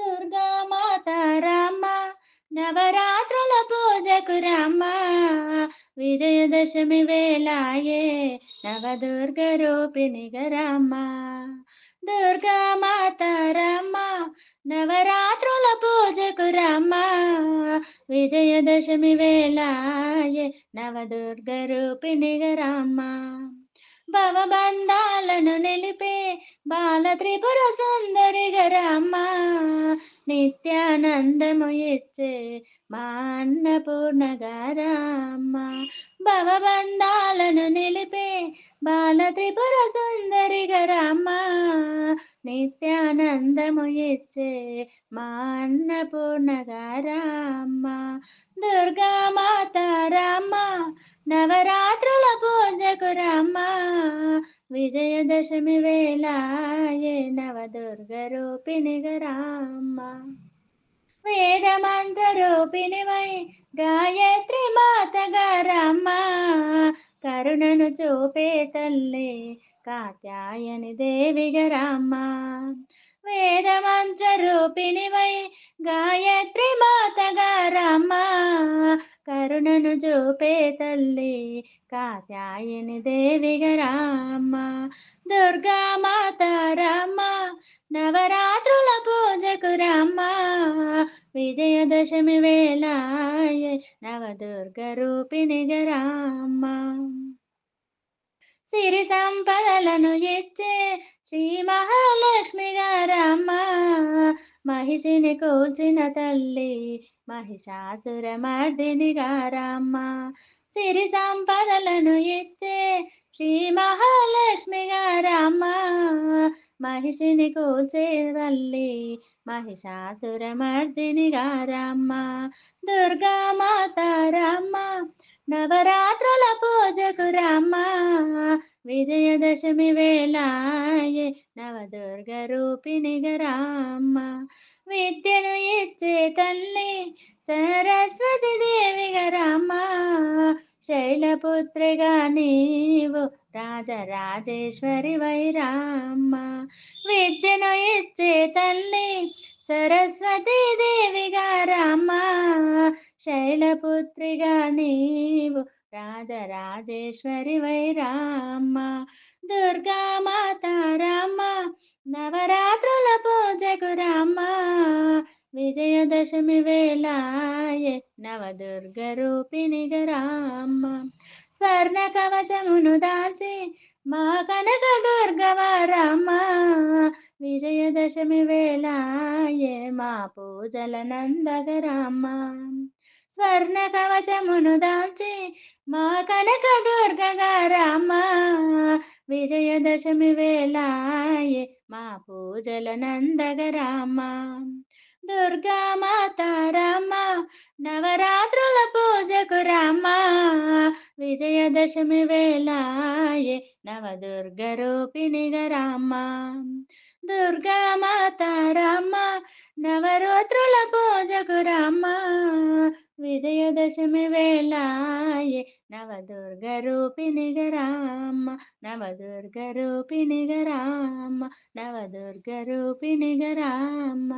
దుర్గా మాత రామ నవరాత్రుల పూజకు రామ. విజయదశమి వేళాయే నవదుర్గ రూపిణిగ రామ. దుర్గా మాత రామ నవరాత్రుల పూజకు రామ. విజయదశమి వేళాయే నవదుర్గ రూపిణిగ రామ. భవబంధాలను నిలిపే బాల త్రిపుర సుందరి రామ నిత్యానందము ఇచ్చే మా అన్నపూర్ణగా రామ భవబంధాలను నిలిపే బాల త్రిపుర సుందరి రామ నిత్యానందము ఇచ్చే మా అన్నపూర్ణగా రామ దుర్గామాత మాత నవరాత్రి నవరాత్రుల పూజకు రామ విజయదశమి వేళాయే నవదుర్గ రూపిణిగా రామా వేద మంత్ర రూపిణివై గాయత్రి మాతగా రామ కరుణను చూపే తల్లి కాత్యాయని దేవిగా రామ వేద మంత్ర రూపిణివై గాయత్రి మాతగా రామ కరుణను చూపే తల్లి కాత్యాయని దేవిగా రామ దుర్గా మాత రామ నవరాత్రుల పూజకు రామ విజయదశమి వేళాయ నవదుర్గ రూపిణిగా గరామ్మ సిరి సంపదలను ఇచ్చే శ్రీ మహాలక్ష్మి గారమ్మ మహిషిని కూల్చిన తల్లి మహిషాసుర మర్దిని గారమ్మ. సిరి సంపదలను ఇచ్చే శ్రీ మహాలక్ష్మి గారమ్మ మహిషిని కూల్చే తల్లి మహిషాసుర మర్దిని గారమ్మ. దుర్గా మాతారమ్మ నవరాత్రుల పూజకు రమ్మ విజయదశమి వే నవదుర్గ రూపిణిగా రామ విద్యను ఇచ్చే తల్లి సరస్వతి దేవి రామ శైలపుత్రిగా నీవు రాజరాజేశ్వరి వైరామ్మ. విద్యను ఇచ్చే తల్లి సరస్వతి దేవిగా రామ శైలపుత్రిగా నీవు రాజరాజేశ్వరి వైరామ దుర్గా మాత రామ నవరాత్రుల పూజకు రామ విజయదశమి వేళాయే నవదుర్గ రూపిణిగా రామ్మ. స్వర్ణ కవచమును దాల్చి మా కనక దుర్గవ రామ విజయదశమి వేళాయే మా పూజల నందగ రామ స్వర్ణ కవచమును దాల్చి మా కనక దుర్గగా రామ విజయదశమి వేళాయే మా పూజల నందగ రామ దుర్గా మాత రామ నవరాత్రుల పూజకు రామ విజయదశమి వేళాయే నవదుర్గ రూపిణిగ రామ దుర్గా మాత రామ నవరాత్రుల పూజకు రామ విజయదశమి వేళాయే నవదుర్గ రూపిణిగా రామ నవదుర్గ రూపిణిగా రామ నవదుర్గ రూపిణిగా రామ